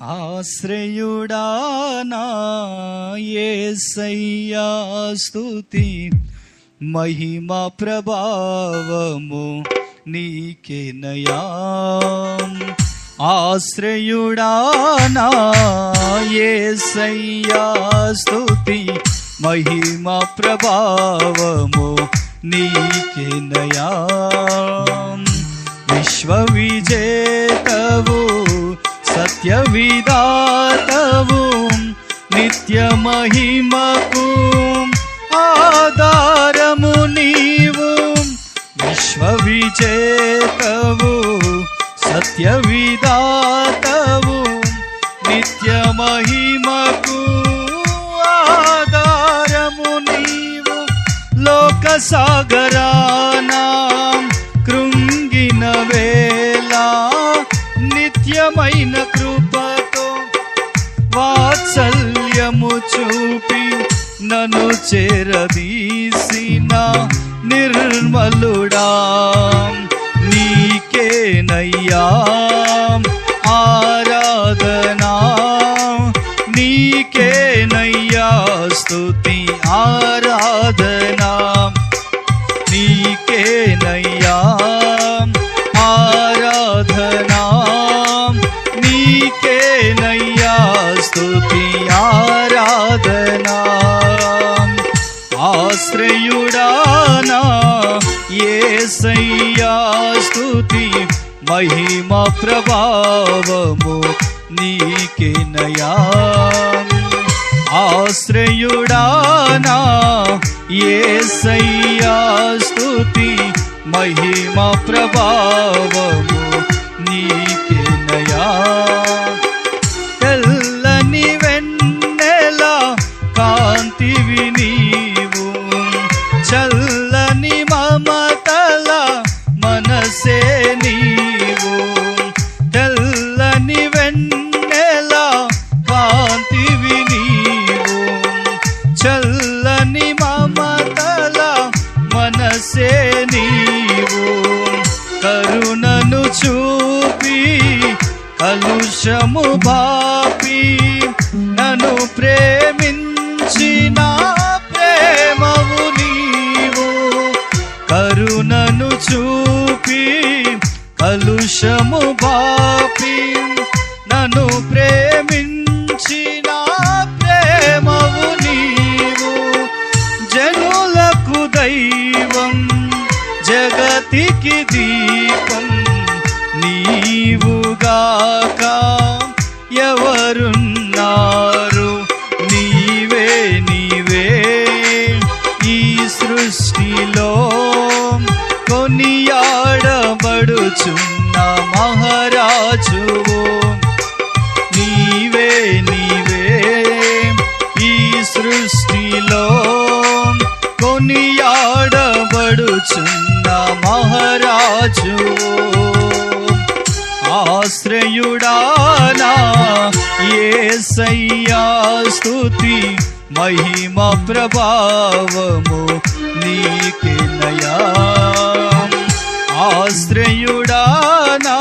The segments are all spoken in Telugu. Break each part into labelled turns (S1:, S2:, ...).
S1: ఆశ్రయుడానా యేసయ్యా స్తుతి. మహిమ ప్రభావము నీకేనయా ఆశ్రయుడానా యేసయ్యా స్తుతి. మహిమ ప్రభావము నీకేనయా విశ్వవిజేతవు సత్య విదాతవు నిత్య మహిమకు ఆధారము నీవు విశ్వవిజేతవు సత్య విదాతవు నిత్య మహిమకు ఆధారము నీవు లోక చూపి నన్ను చేరదీసిన నిర్మలుడా. నీకేనయ్యా ఆరాధనా. నీకేనయ్యా స్తుతి ఆరాధనా. నీకేనయ్యా ఏసయ్యా స్తుతి మహిమ ప్రభావము నీకే నయా. ఆశ్రయుడానా ఏసయ్యా స్తుతి మహిమ ప్రభావము జగతికి దీపం నీవుగాక. ఎవరున్నారు? నీవే నీవే. ఈ సృష్టిలో కొనియాడబడుచున్న ఆశ్రయుడానా ఏసయ్యా స్తుతి మహిమ ప్రభావము నీకే నయా. ఆశ్రయుడానా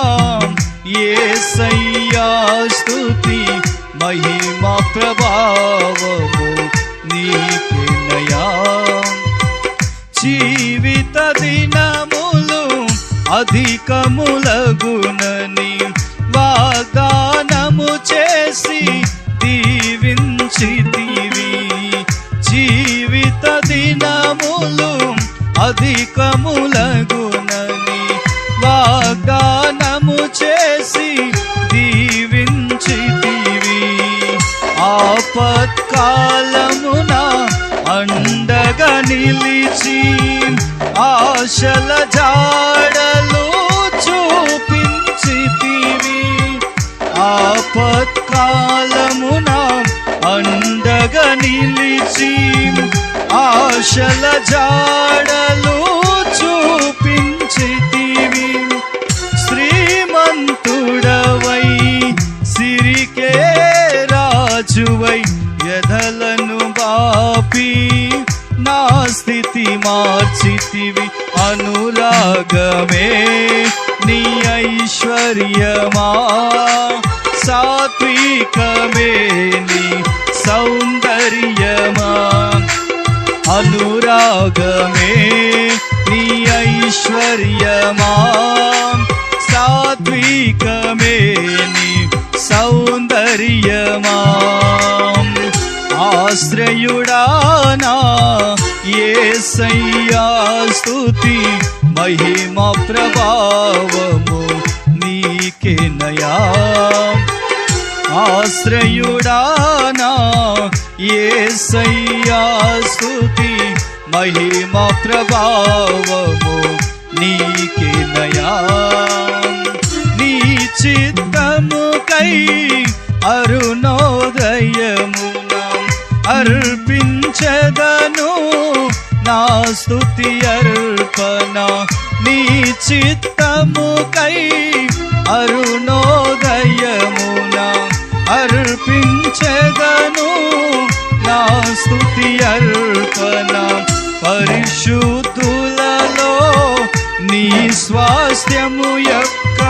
S1: ఏసయ్యా స్తుతి మహిమ ప్రభావము నీకే నయా. జీవిత దినములు అధికములగున అధికములగునని వాగ్దానము చేసి దీవించితివి. ఆపత్కాలమున అండగా నిలిచి ఆశల జాడలు చూపించితివి. ఆపత్కాలమున అండగా నిలిచి ఆశల జాడలు చూపించితివి. శ్రీమంతుడవై సిరికే రాజువై ఎదలను బాపి నా స్థితి మార్చితివి. అనురాగమే నీ ఐశ్వర్యమా. సాత్వికమే నీ సౌందర్యమా. అనురాగమే నీ ఐశ్వర్యమా సాత్వికమే నీ సౌందర్యమా ఆశ్రయుడానా ఏసయ్యా స్తుతి మహిమ ప్రభావము నీకేనయా ఆశ్రయుడానా ఏసయ్యా స్థుతి మహిమ ప్రభావము నీకే నీకేనయా నీ చిత్తము కై అరుణోదయమున అర్పించదను నా స్థుతి అర్పణ నీ చిత్తము కై అరుణో జీవనం పరిశుద్ధులలో నీ స్వాస్థ్యము యొక్క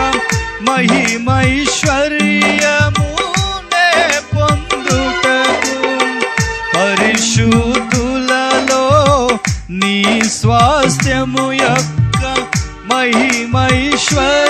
S1: మహిమైశ్వర్యము నే పొందుటకు. పరిశుద్ధులలో నీ స్వాస్థ్యము యొక్క మహిమైశ్వర్య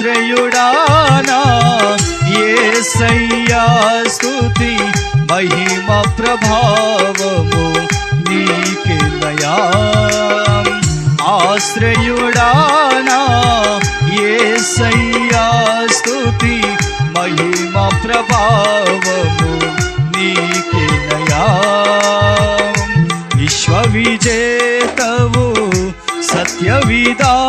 S1: ఆశ్రయుడానా ఏసయ్యా స్తుతి మహిమ ప్రభావము నీకెలయా ఆశ్రయుడానా ఏసయ్యా స్తుతి మహిమ ప్రభావము నీకెలయా విశ్వవిజేతవు సత్యవిదాతవు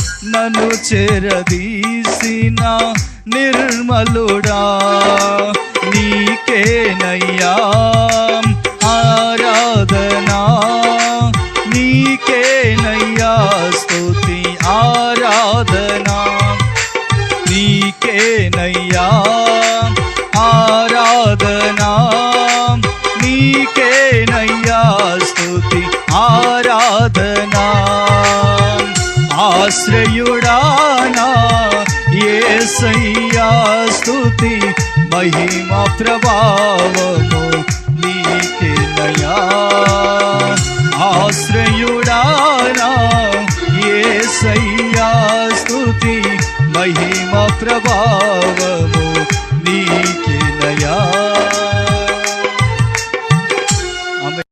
S1: నన్ను చెరదీసిన నిర్మలుడా నీకేనయ్యా ఆరాధనా నీకేనయ్యా స్తుతి ఆరాధనా నీకేనయ్యా ఆరాధనా నీకేనయ్యా స్తుతి ఆరాధనా. ఆశ్రయ స్తుతి మహిమ ప్రభావము నీకేనయ్యా